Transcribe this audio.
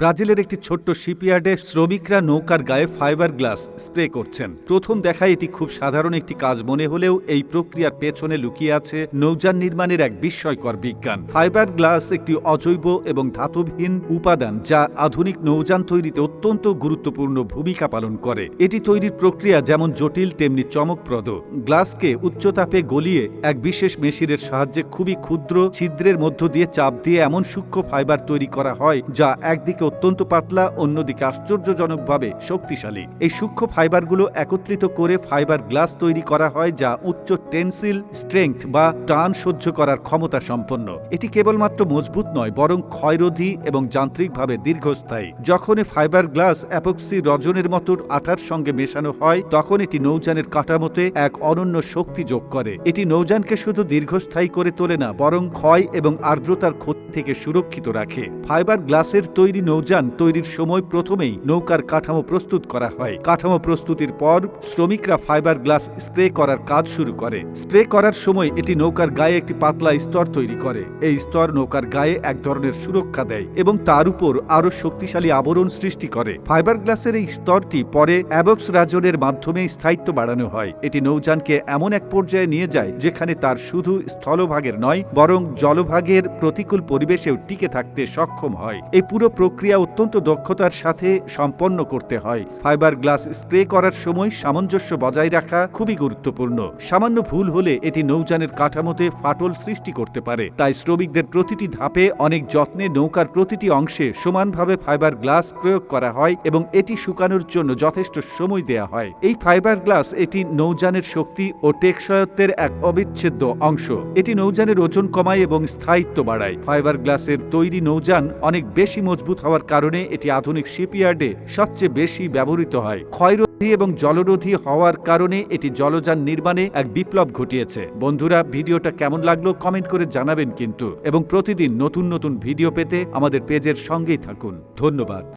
ব্রাজিলের একটি ছোট্ট শিপইয়ার্ডে শ্রমিকরা নৌকার গায়ে ফাইবার গ্লাস স্প্রে করছেন। প্রথম দেখায় এটি খুব সাধারণ একটি কাজ মনে হলেও এই প্রক্রিয়ার পেছনে লুকিয়ে আছে নৌযান নির্মাণের এক বিস্ময়কর বিজ্ঞান। ফাইবার গ্লাস একটি অজৈব এবং ধাতুবিহীন উপাদান যা আধুনিক নৌযান তৈরিতে অত্যন্ত গুরুত্বপূর্ণ ভূমিকা পালন করে। এটি তৈরির প্রক্রিয়া যেমন জটিল, তেমনি চমকপ্রদ। গ্লাসকে উচ্চতাপে গলিয়ে এক বিশেষ মেশিনের সাহায্যে খুবই ক্ষুদ্র ছিদ্রের মধ্য দিয়ে চাপ দিয়ে এমন সূক্ষ্ম ফাইবার তৈরি করা হয় যা একদিকে অত্যন্ত পাতলা, অন্যদিকে আশ্চর্যজনকভাবে শক্তিশালী। এই সূক্ষ্ম ফাইবারগুলো একত্রিত করে ফাইবার গ্লাস তৈরি করা হয় যা উচ্চ টেনসিল স্ট্রেংথ বা টান সহ্য করার ক্ষমতা সম্পন্ন। এটি কেবলমাত্র মজবুত নয়, বরং ক্ষয়রোধী এবং যান্ত্রিকভাবে দীর্ঘস্থায়ী। যখন ফাইবার গ্লাস অ্যাপক্সি রজনের মতো আঠার সঙ্গে মেশানো হয়, তখন এটি নৌযানের কাঠামোতে এক অনন্য শক্তি যোগ করে। এটি নৌযানকে শুধু দীর্ঘস্থায়ী করে তোলে না, বরং ক্ষয় এবং আর্দ্রতার ক্ষতি থেকে সুরক্ষিত রাখে। ফাইবার গ্লাসের তৈরি নৌযান তৈরির সময় প্রথমেই নৌকার কাঠামো প্রস্তুত করা হয়। কাঠামো প্রস্তুতির পর শ্রমিকরা ফাইবার গ্লাস স্প্রে করার কাজ শুরু করে। স্প্রে করার সময় এটি নৌকার গায়ে একটি পাতলা স্তর তৈরি করে। এই স্তর নৌকার গায়ে এক ধরনের সুরক্ষা দেয় এবং তার উপর আরও শক্তিশালী আবরণ সৃষ্টি করে। ফাইবার গ্লাসের এই স্তরটি পরে অ্যাবক্স রাজনের মাধ্যমে স্থায়িত্ব বাড়ানো হয়। এটি নৌযানকে এমন এক পর্যায়ে নিয়ে যায় যেখানে তার শুধু স্থলভাগের নয়, বরং জলভাগের প্রতিকূল পরিবেশেও টিকে থাকতে সক্ষম হয়। এই পুরো প্রক্রিয়া অত্যন্ত দক্ষতার সাথে সম্পন্ন করতে হয়। ফাইবার গ্লাস স্প্রে করার সময় সামঞ্জস্য বজায় রাখা খুবই গুরুত্বপূর্ণ। সামান্য ভুল হলে এটি নৌযানের কাঠামোতে ফাটল সৃষ্টি করতে পারে। তাই শ্রমিকদের প্রতিটি ধাপে অনেক যত্নে নৌকার প্রতিটি অংশে সমানভাবে ফাইবার গ্লাস প্রয়োগ করা হয় এবং এটি শুকানোর জন্য যথেষ্ট সময় দেয়া হয়। এই ফাইবার গ্লাস এটি নৌযানের শক্তি ও টেকসয়ত্বের এক অবিচ্ছেদ্য অংশ। এটি নৌযানের ওজন কমায় এবং স্থায়িত্ব বাড়ায়। ফাইবার গ্লাসের তৈরি নৌযান অনেক বেশি মজবুত হওয়ার কারণে এটি আধুনিক শিপইয়ার্ডে সবচেয়ে বেশি ব্যবহৃত হয়। ক্ষয়রোধী এবং জলরোধী হওয়ার কারণে এটি জলযান নির্মাণে এক বিপ্লব ঘটিয়েছে। বন্ধুরা, ভিডিওটা কেমন লাগল কমেন্ট করে জানাবেন কিন্তু। এবং প্রতিদিন নতুন নতুন ভিডিও পেতে আমাদের পেজের সঙ্গেই থাকুন। ধন্যবাদ।